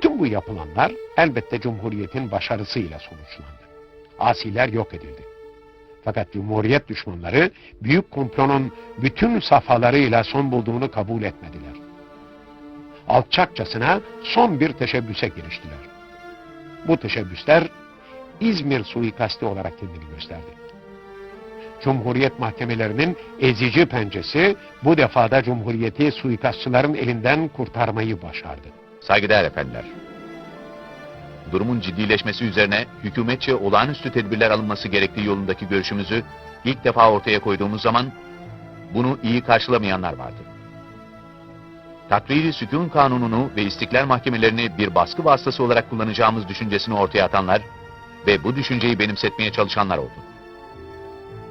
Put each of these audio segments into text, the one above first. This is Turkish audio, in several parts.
Bütün bu yapılanlar elbette Cumhuriyet'in başarısıyla sonuçlandı. Asiler yok edildi. Fakat Cumhuriyet düşmanları büyük komplonun bütün safhalarıyla son bulduğunu kabul etmediler. Alçakçasına son bir teşebbüse giriştiler. Bu teşebbüsler İzmir suikasti olarak kendini gösterdi. Cumhuriyet mahkemelerinin ezici pencesi bu defada Cumhuriyeti suikastçıların elinden kurtarmayı başardı. Saygıdeğer efendiler. Durumun ciddileşmesi üzerine hükümetçe olağanüstü tedbirler alınması gerektiği yolundaki görüşümüzü ilk defa ortaya koyduğumuz zaman bunu iyi karşılamayanlar vardı. Takriri sükun kanununu ve istiklal mahkemelerini bir baskı vasıtası olarak kullanacağımız düşüncesini ortaya atanlar ve bu düşünceyi benimsetmeye çalışanlar oldu.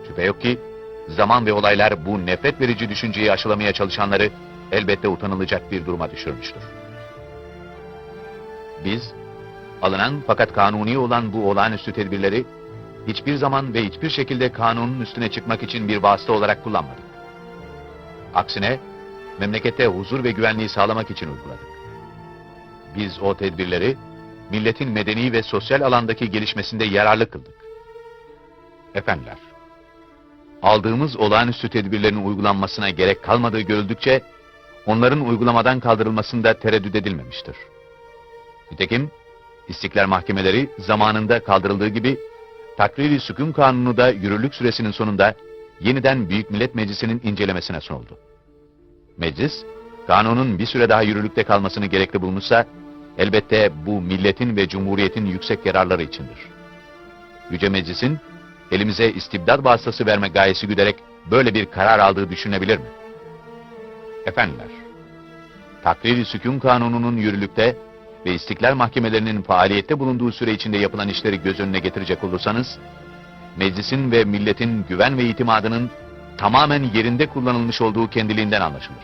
Şüphe yok ki zaman ve olaylar bu nefret verici düşünceyi aşılamaya çalışanları elbette utanılacak bir duruma düşürmüştür. Biz, alınan fakat kanuni olan bu olağanüstü tedbirleri hiçbir zaman ve hiçbir şekilde kanunun üstüne çıkmak için bir vasıta olarak kullanmadık. Aksine, memlekette huzur ve güvenliği sağlamak için uyguladık. Biz o tedbirleri, milletin medeni ve sosyal alandaki gelişmesinde yararlı kıldık. Efendiler, aldığımız olağanüstü tedbirlerin uygulanmasına gerek kalmadığı görüldükçe, onların uygulamadan kaldırılmasında tereddüt edilmemiştir. Nitekim istiklal mahkemeleri zamanında kaldırıldığı gibi takriri sükun kanunu da yürürlük süresinin sonunda yeniden Büyük Millet Meclisi'nin incelemesine sunuldu. Meclis, kanunun bir süre daha yürürlükte kalmasını gerekli bulmuşsa, elbette bu milletin ve cumhuriyetin yüksek yararları içindir. Yüce Meclis'in elimize istibdat vasıtası verme gayesi güderek böyle bir karar aldığı düşünebilir mi? Efendiler, takriri sükun kanununun yürürlükte ve istiklal mahkemelerinin faaliyette bulunduğu süre içinde yapılan işleri göz önüne getirecek olursanız, meclisin ve milletin güven ve itimadının tamamen yerinde kullanılmış olduğu kendiliğinden anlaşılır.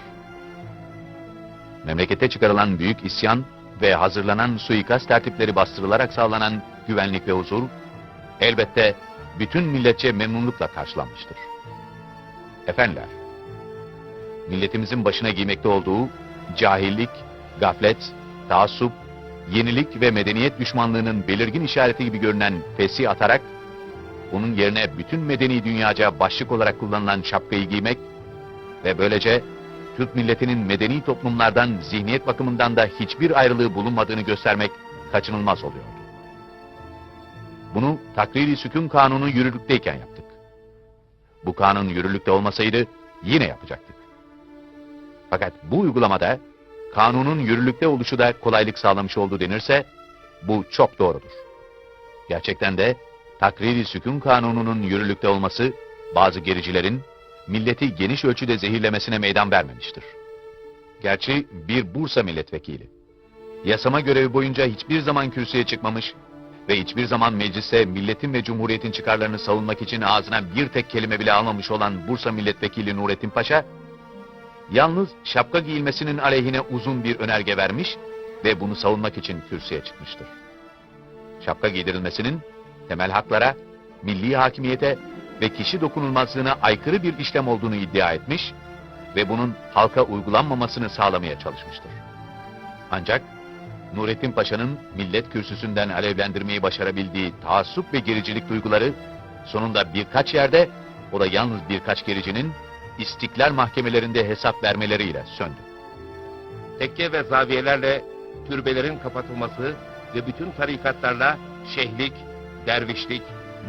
Memlekete çıkarılan büyük isyan ve hazırlanan suikast tertipleri bastırılarak sağlanan güvenlik ve huzur, elbette bütün milletçe memnunlukla karşılanmıştır. Efendiler, milletimizin başına giymekte olduğu cahillik, gaflet, taassup, yenilik ve medeniyet düşmanlığının belirgin işareti gibi görünen fesi atarak, bunun yerine bütün medeni dünyaca başlık olarak kullanılan şapkayı giymek ve böylece Türk milletinin medeni toplumlardan zihniyet bakımından da hiçbir ayrılığı bulunmadığını göstermek kaçınılmaz oluyordu. Bunu takriri sükun kanunu yürürlükteyken yaptık. Bu kanun yürürlükte olmasaydı yine yapacaktık. Fakat bu uygulamada kanunun yürürlükte oluşu da kolaylık sağlamış oldu denirse bu çok doğrudur. Gerçekten de takriri sükun kanununun yürürlükte olması bazı gericilerin milleti geniş ölçüde zehirlemesine meydan vermemiştir. Gerçi bir Bursa milletvekili yasama görevi boyunca hiçbir zaman kürsüye çıkmamış ve hiçbir zaman meclise milletin ve cumhuriyetin çıkarlarını savunmak için ağzına bir tek kelime bile almamış olan Bursa milletvekili Nurettin Paşa yalnız şapka giyilmesinin aleyhine uzun bir önerge vermiş ve bunu savunmak için kürsüye çıkmıştır. Şapka giydirilmesinin temel haklara, milli hakimiyete ve kişi dokunulmazlığına aykırı bir işlem olduğunu iddia etmiş ve bunun halka uygulanmamasını sağlamaya çalışmıştır. Ancak Nurettin Paşa'nın millet kürsüsünden alevlendirmeyi başarabildiği taassup ve gericilik duyguları sonunda birkaç yerde, o da yalnız birkaç gericinin istiklal mahkemelerinde hesap vermeleriyle söndü. tekke ve zaviyelerle türbelerin kapatılması ve bütün tarikatlarla şeyhlik, dervişlik,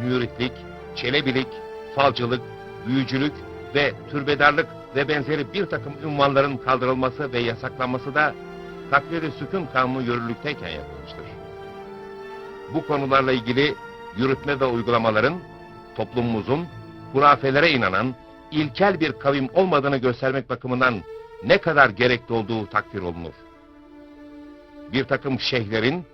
müritlik, çelebilik, falcılık, büyücülük ve türbedarlık ve benzeri bir takım ünvanların kaldırılması ve yasaklanması da takdiri sükun kanunu yürürlükteyken yapılmıştır. Bu konularla ilgili yürütme ve uygulamaların toplumumuzun hurafelere inanan ilkel bir kavim olmadığını göstermek bakımından ne kadar gerekli olduğu takdir olunur. Bir takım şeyhlerin,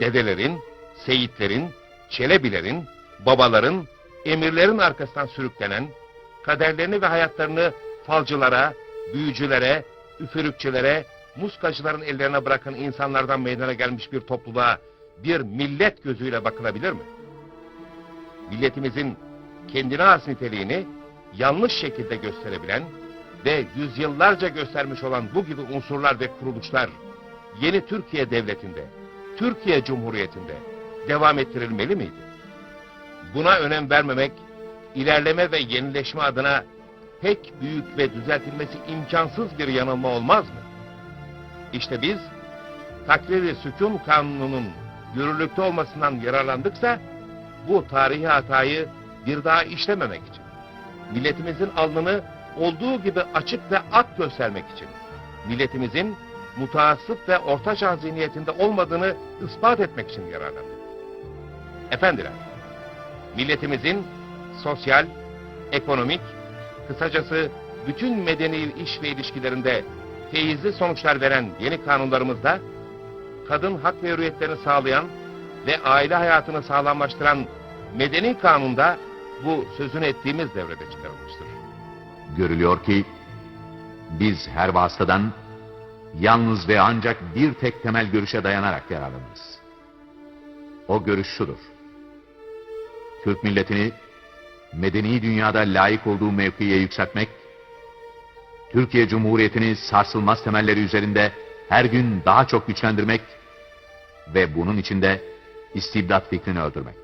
dedelerin, seyitlerin, çelebilerin, babaların, emirlerin arkasından sürüklenen, kaderlerini ve hayatlarını falcılara, büyücülere, üfürükçülere, muskacıların ellerine bırakan insanlardan meydana gelmiş bir topluluğa bir millet gözüyle bakılabilir mi? Milletimizin kendine has niteliğini yanlış şekilde gösterebilen ve yüzyıllarca göstermiş olan bu gibi unsurlar ve kuruluşlar yeni Türkiye Devleti'nde Türkiye Cumhuriyeti'nde devam ettirilmeli miydi? Buna önem vermemek, ilerleme ve yenileşme adına pek büyük ve düzeltilmesi imkansız bir yanılma olmaz mı? İşte biz takriri sükun kanununun yürürlükte olmasından yararlandıksa bu tarihi hatayı bir daha işlememek için, milletimizin alnını olduğu gibi açık ve ak göstermek için, milletimizin mutasip ve ortaçağ zihniyetinde olmadığını ispat etmek için yararlandık. Efendiler, milletimizin sosyal, ekonomik, kısacası bütün medeni iş ve ilişkilerinde feyizli sonuçlar veren yeni kanunlarımızda kadın hak ve hürriyetlerini sağlayan ve aile hayatını sağlamlaştıran medeni kanunda bu sözünü ettiğimiz devrede çıkarılmıştır. Görülüyor ki biz her vasıtadan yalnız ve ancak bir tek temel görüşe dayanarak yararlanırız. O görüş şudur. Türk milletini medeni dünyada layık olduğu mevkiye yükseltmek, Türkiye Cumhuriyeti'ni sarsılmaz temelleri üzerinde her gün daha çok güçlendirmek ve bunun içinde istibdat fikrini öldürmek.